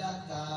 ยกา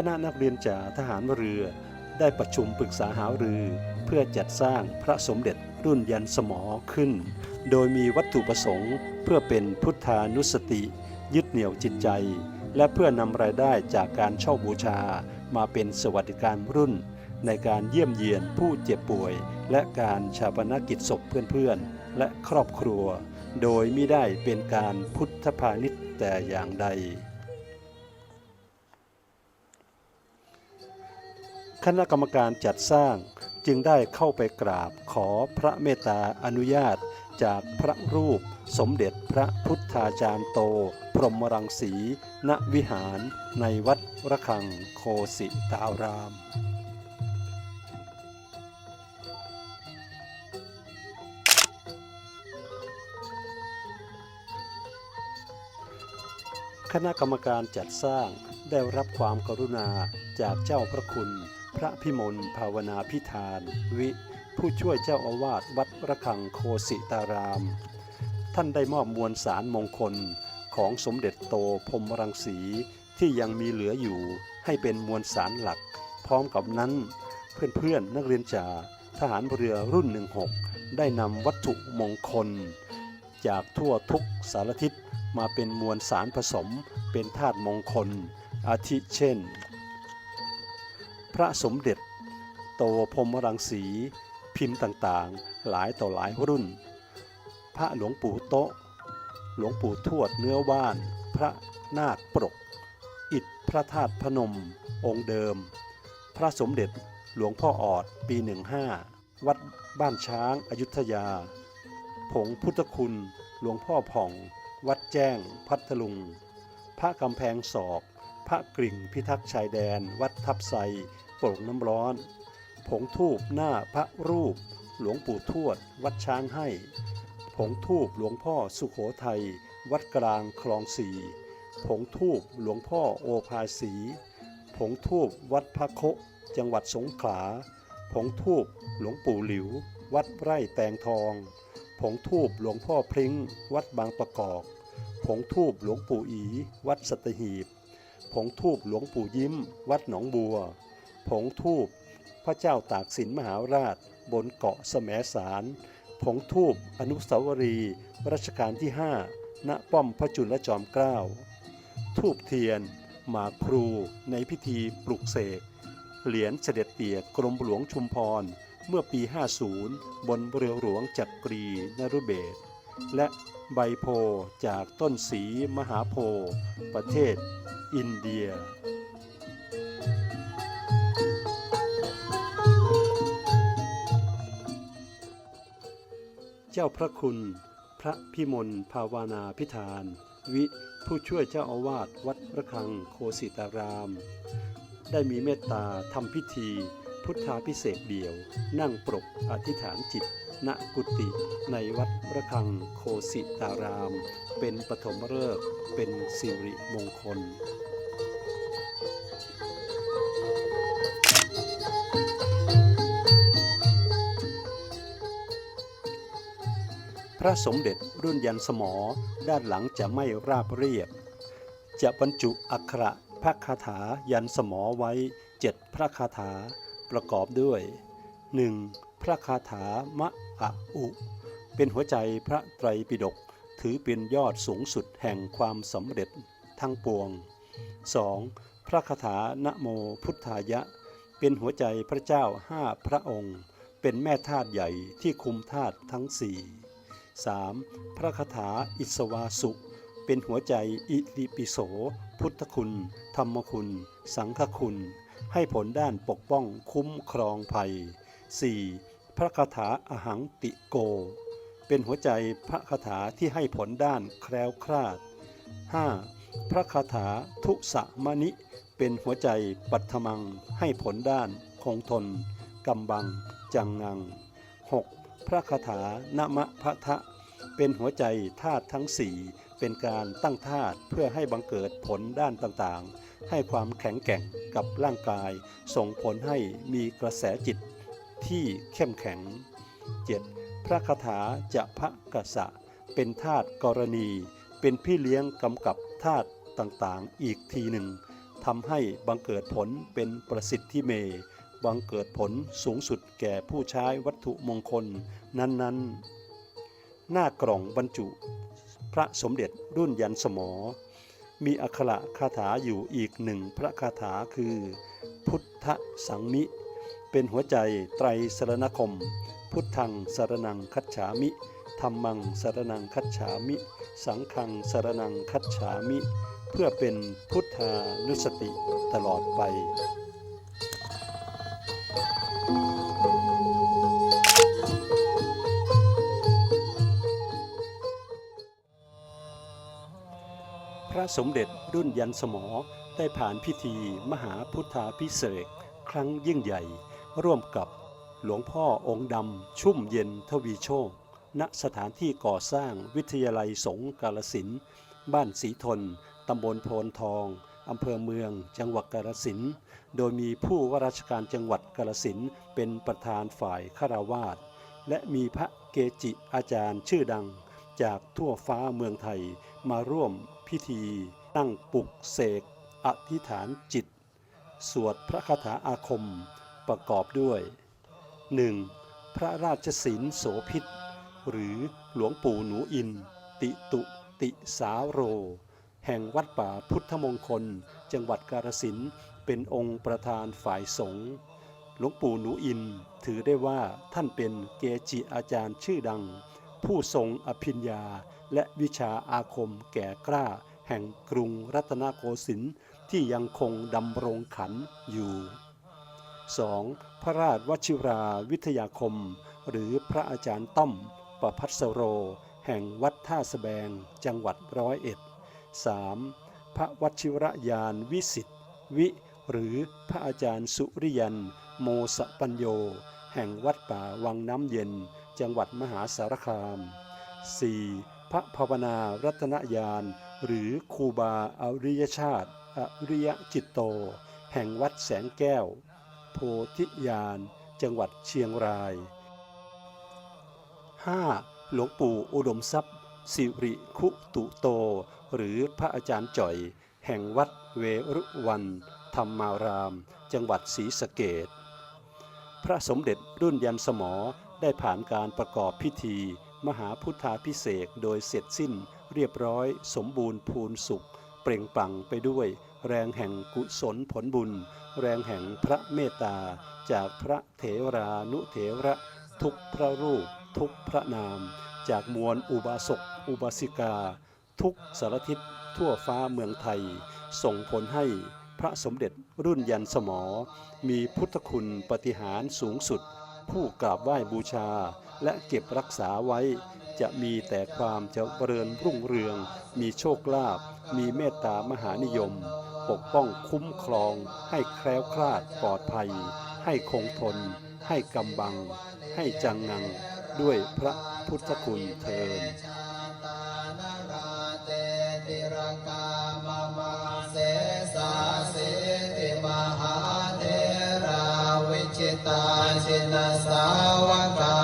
คณะนักเรียนจากทหารเรือ ได้ประชุมปรึกษาหารือเพื่อจัดสร้างพระสมเด็จรุ่นยันสมอขึ้น โดยมีวัตถุประสงค์ เพื่อเป็นพุทธานุสติ ยึดเหนี่ยวจิตใจ และเพื่อนำรายได้จากการเช่าบูชา มาเป็นสวัสดิการรุ่น ในการเยี่ยมเยียนผู้เจ็บป่วย และการชาปนกิจศพเพื่อนๆ และครอบครัว โดยไม่ได้เป็นการพุทธพาณิชย์แต่อย่างใด คณะกรรมการจัดสร้างจึงได้เข้าไปกราบขอพระเมตตาอนุญาต จากพระรูปสมเด็จพระพุทธาจารย์โต พรหมรังสี ณวิหาร ในวัดระฆังโคสิตาราม คณะกรรมการจัดสร้างได้รับความกรุณาจากเจ้าพระคุณ พระพิมลภาวนาพิธาน วิ ผู้ช่วยเจ้าอาวาสวัดระฆังโคสิตาราม ท่านได้มอบมวลสารมงคลของสมเด็จโตพรมรังสีที่ยังมีเหลืออยู่ให้เป็นมวลสารหลัก พร้อมกับนั้น เพื่อนๆนักเรียนจ่าทหารเรือรุ่น 16 ได้นำวัตถุมงคล จากทั่วทุกสารทิศมาเป็นมวลสารผสมเป็นธาตุมงคล อาทิเช่น พระสมเด็จ โตพรมรังสี พิมพ์ต่างๆ หลายต่อหลายรุ่น พระหลวงปู่โตะหลวงปู่ทวดเนื้อว่าน พระนาคปรก อิฐพระธาตุพนม องค์เดิม พระสมเด็จหลวงพ่อออดปี 15 วัดบ้านช้างอายุทยา ผงพุทธคุณ หลวงพ่อผ่อง วัดแจ้ง พัทลุง พระกำแพงศอก พระกริ่งพิทักษ์ชายแดน วัดทับไซ โป่งน้ำร้อน ผงทูบหน้าพระรูป หลวงปู่ทวด วัดช้างให้ ผงทูบหลวงพ่อสุขโขทัย วัดกลางคลองสีผงทูบหลวงพ่อโอภาสี ผงทูบวัดพระโคจังหวัดสงขลา ผงทูบหลวงปู่หลิว วัดไร่แตงทอง ผงทูบหลวงพ่อพริ้ง วัดบางประกอบ ผงทูบหลวงปู่อี วัดสัตหีบ ผงทูบหลวงปู่ยิ้ม วัดหนองบัว ผงทูบพระเจ้าตากสินมหาราช บนเกาะแสมสาร ผงทูบอนุสาวรีย์รัชกาลที่ 5 ณป้อมพระจุลจอมเกล้าทูบเทียน หมากพลูในพิธีปลุกเสกเหรียญเสด็จเตี่ยกรมหลวงชุมพร เมื่อปี 50 บนเรือหลวงจักรีนรุเบศและใบโพจากต้นสีมหาโพ ประเทศอินเดีย เจ้าพระคุณ พระพิมลภาวนาพิธาน วิผู้ช่วยเจ้าอาวาสวัดระฆังโคสิตาราม ได้มีเมตตาทำพิธี พุทธาพิเศษเดี่ยว นั่งปรกอธิษฐานจิต ณกุฏิในวัดระฆังโคสิตาราม เป็นปฐมฤกษ์เป็นสิริมงคล ระสมเด็จรุ่นยันสมอ ด้านหลังจะไม่ราบเรียบ จะบรรจุอักขระพระคาถายันสมอไว้เจ็ดพระคาถาประกอบด้วย 1. พระคาถามะอะอุ เป็นหัวใจพระไตรปิฎกถือเป็นยอดสูงสุดแห่งความสำเร็จทั้งปวง 2. พระคาถานะโมพุทธายะ เป็นหัวใจพระเจ้าห้าพระองค์ เป็นแม่ธาตุใหญ่ที่คุมธาตุทั้งสี่ 3. พระคาถาอิสวาสุ เป็นหัวใจอิติปิโส พุทธคุณ ธรรมคุณ สังฆคุณ ให้ผลด้านปกป้องคุ้มครองภัย 4. พระคาถาอหังติโก เป็นหัวใจพระคาถาที่ให้ผลด้านแคล้วคลาด 5. พระคาถาทุสมณิเป็นหัวใจปัทมังให้ผลด้านคงทนกำบัง จังงัง 6. พระคาถานมะพะทะ เป็นหัวใจธาตุทั้งสี่เป็นการตั้งธาตุเพื่อให้บังเกิดผลด้านต่างๆ ให้ความแข็งแกร่งกับร่างกาย ส่งผลให้มีกระแสจิตที่เข้มแข็ง 7. พระคาถาจะพระกษะ เป็นธาตุกรณี เป็นพี่เลี้ยงกำกับธาตุต่างๆ อีกทีหนึ่งทำให้บังเกิดผลเป็นประสิทธิเม บังเกิดผลสูงสุดแก่ผู้ใช้วัตถุมงคลนั้นๆ หน้ากล่องบรรจุ พระสมเด็จรุ่นยันสมอ มีอักขระคาถาอยู่อีกหนึ่งพระคาถาคือ พุทธสังมิ เป็นหัวใจไตรสรณคม พุทธังสรนังคัจฉามิธรรมังสรนังคัจฉามิ สังฆังสรนังคัจฉามิ เพื่อเป็นพุทธานุสติตลอดไป ระสมเด็จรุ่นยันสมอได้ผ่านพิธีมหาพุทธาพิเศษครั้งยิ่งใหญ่ ร่วมกับหลวงพ่อองค์ดำชุ่มเย็นทวีโชค ณสถานที่ก่อสร้างวิทยาลัยสงกาลสินบ้านศรีทน ตำบลโพนทอง อำเภอเมือง จังหวัดกาลสินโดยมีผู้ว่าราชการจังหวัดกาลสินเป็นประธานฝ่ายฆราวาสและมีพระเกจิอาจารย์ชื่อดังจากทั่วฟ้าเมืองไทยมาร่วม พิธี ตั้งปลุกเสก อธิษฐานจิต สวดพระคาถาอาคมประกอบด้วย 1. พระราชศีลโสพิษ หรือหลวงปู่หนูอิน ติตุติสาโร แห่งวัดป่าพุทธมงคล จังหวัดกาฬสินธ์เป็นองค์ประธานฝ่ายสงฆ์หลวงปู่หนูอินถือได้ว่าท่านเป็นเกจิอาจารย์ชื่อดัง ผู้ทรงอภิญญา และวิชาอาคมแก่กล้า แห่งกรุงรัตนโกสินทร์ที่ยังคงดำรงขันอยู่ 2. พระราชวชิราวิทยาคม หรือพระอาจารย์ต้อมประพัสโร แห่งวัดท่าสแบงจังหวัดร้อยเอ็ด 3. พระวชิรยานวิสิทธิวิหรือพระอาจารย์สุริยัน โมสปัญโย แห่งวัดป่าวังน้ำเย็น จังหวัดมหาสารคาม 4. พระภาวนารัตนยานหรือครูบาอริยชาติ อริยจิตโต แห่งวัดแสงแก้ว โพธิญาณจังหวัดเชียงราย 5. หลวงปู่อุดมทรัพย์ สิริคุตุโต หรือพระอาจารย์จ่อย แห่งวัดเวรุวัน ธรรมาราม จังหวัดศรีสะเกดพระสมเด็จรุ่นยันสมอ ได้ผ่านการประกอบพิธี มหาพุทธาพิเศษโดยเสร็จสิ้นเรียบร้อย สมบูรณ์พูนสุข เปล่งปลั่งไปด้วย แรงแห่งกุศลผลบุญ แรงแห่งพระเมตตา จากพระเถรานุเถระ ทุกพระรูป ทุกพระนาม จากมวลอุบาสกอุบาสิกา ทุกสารทิศทั่วฟ้าเมืองไทย ส่งผลให้พระสมเด็จรุ่นยันสมอ มีพุทธคุณปฏิหารสูงสุด ผู้กราบไหว้บูชา และเก็บรักษาไว้ จะมีแต่ความเจริญรุ่งเรือง มีโชคลาภมีเมตตามหานิยม ปกป้องคุ้มครอง ให้แคล้วคลาดปลอดภัย ให้คงทน ให้กำบัง ให้จังงัง ด้วยพระพุทธคุณเทิน ตาเทราวิชิตาชินสาวกา